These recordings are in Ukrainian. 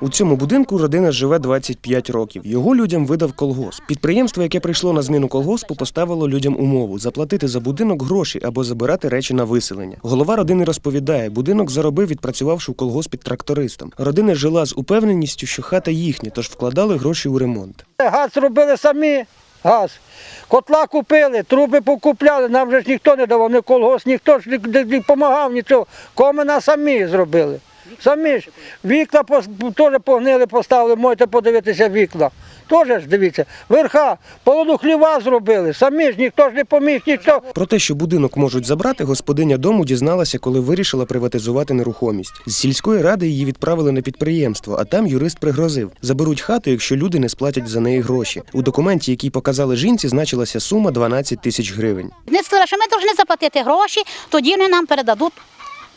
У цьому будинку родина живе 25 років. Його людям видав колгосп. Підприємство, яке прийшло на зміну колгоспу, поставило людям умову заплатити за будинок гроші або забирати речі на виселення. Голова родини розповідає, будинок заробив, відпрацювавши в колгоспі трактористом. Родина жила з упевненістю, що хата їхня, тож вкладали гроші у ремонт. Газ робили самі. Газ. Котла купили, труби покупляли, нам же ж ніхто не давав, ні колгосп, ніхто ж не допомагав нічого. Комина самі зробили. Самі ж. Вікна теж погнили, поставили, можете подивитися вікна. Теж ж дивіться, верха, полоду хліва зробили, самі ж ніхто ж не поміг, ніхто. Про те, що будинок можуть забрати, господиня дому дізналася, коли вирішила приватизувати нерухомість. З сільської ради її відправили на підприємство, а там юрист пригрозив: заберуть хату, якщо люди не сплатять за неї гроші. У документі, який показали жінці, значилася сума 12 тисяч гривень. Не сказали, що ми повинні заплатити гроші, тоді вони нам передадуть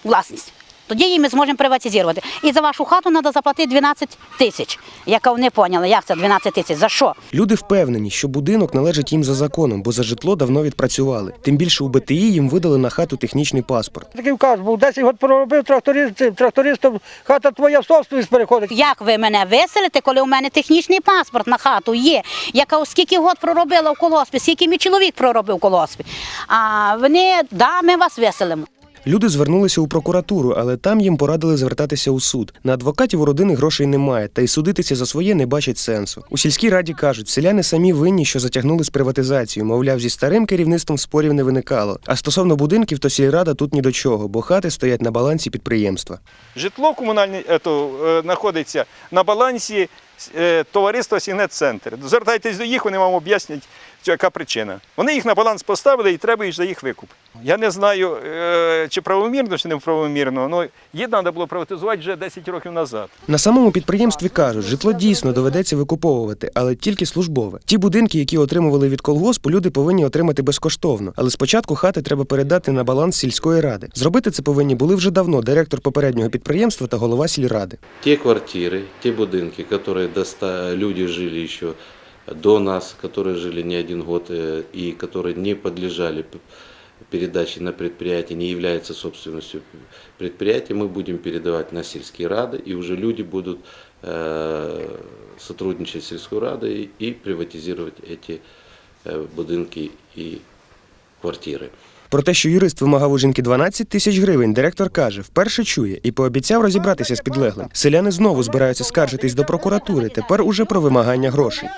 власність. Тоді її ми зможемо приватизувати. І за вашу хату треба заплатити 12 тисяч. Яка вони поняли, як це 12 тисяч, за що? Люди впевнені, що будинок належить їм за законом, бо за житло давно відпрацювали. Тим більше у БТІ їм видали на хату технічний паспорт. Такий вказ був, 10 років проробив тракторист, трактористом, хата твоя в собственність переходить. Як ви мене виселите, коли у мене технічний паспорт на хату є? Яка скільки год проробила в колоспі, скільки мій чоловік проробив в колоспі? А вони, да, ми вас виселимо. Люди звернулися у прокуратуру, але там їм порадили звертатися у суд. На адвокатів у родини грошей немає, та й судитися за своє не бачать сенсу. У сільській раді кажуть, селяни самі винні, що затягнули з приватизацією. Мовляв, зі старим керівництвом спорів не виникало. А стосовно будинків, то сільрада тут ні до чого, бо хати стоять на балансі підприємства. Житло комунальне ето, е, знаходиться на балансі е, товариства Сігнет-центр. Звертайтесь до їх, вони вам об'яснять, яка причина. Вони їх на баланс поставили і треба їх за їх викуп. Я не знаю, е, чи правомірно, чи не правомірно, але її треба було приватизувати вже 10 років назад. На самому підприємстві кажуть, житло дійсно доведеться викуповувати, але тільки службове. Ті будинки, які отримували від колгоспу, люди повинні отримати безкоштовно. Але спочатку хати треба передати на баланс сільської ради. Зробити це повинні були вже давно директор попереднього підприємства та голова сільради. те квартиры, те будинки, которые доста... люди жили еще до нас, которые жили не один год э, и которые не подлежали передаче на предприятие, не являются собственностью предприятия, мы будем передавать на сельские рады, и уже люди будут э, сотрудничать с сельской радой и приватизировать эти э, будинки и квартиры. Про те, що юрист вимагав у жінки 12 тисяч гривень, директор каже, вперше чує і пообіцяв розібратися з підлеглим. Селяни знову збираються скаржитись до прокуратури. Тепер уже про вимагання грошей.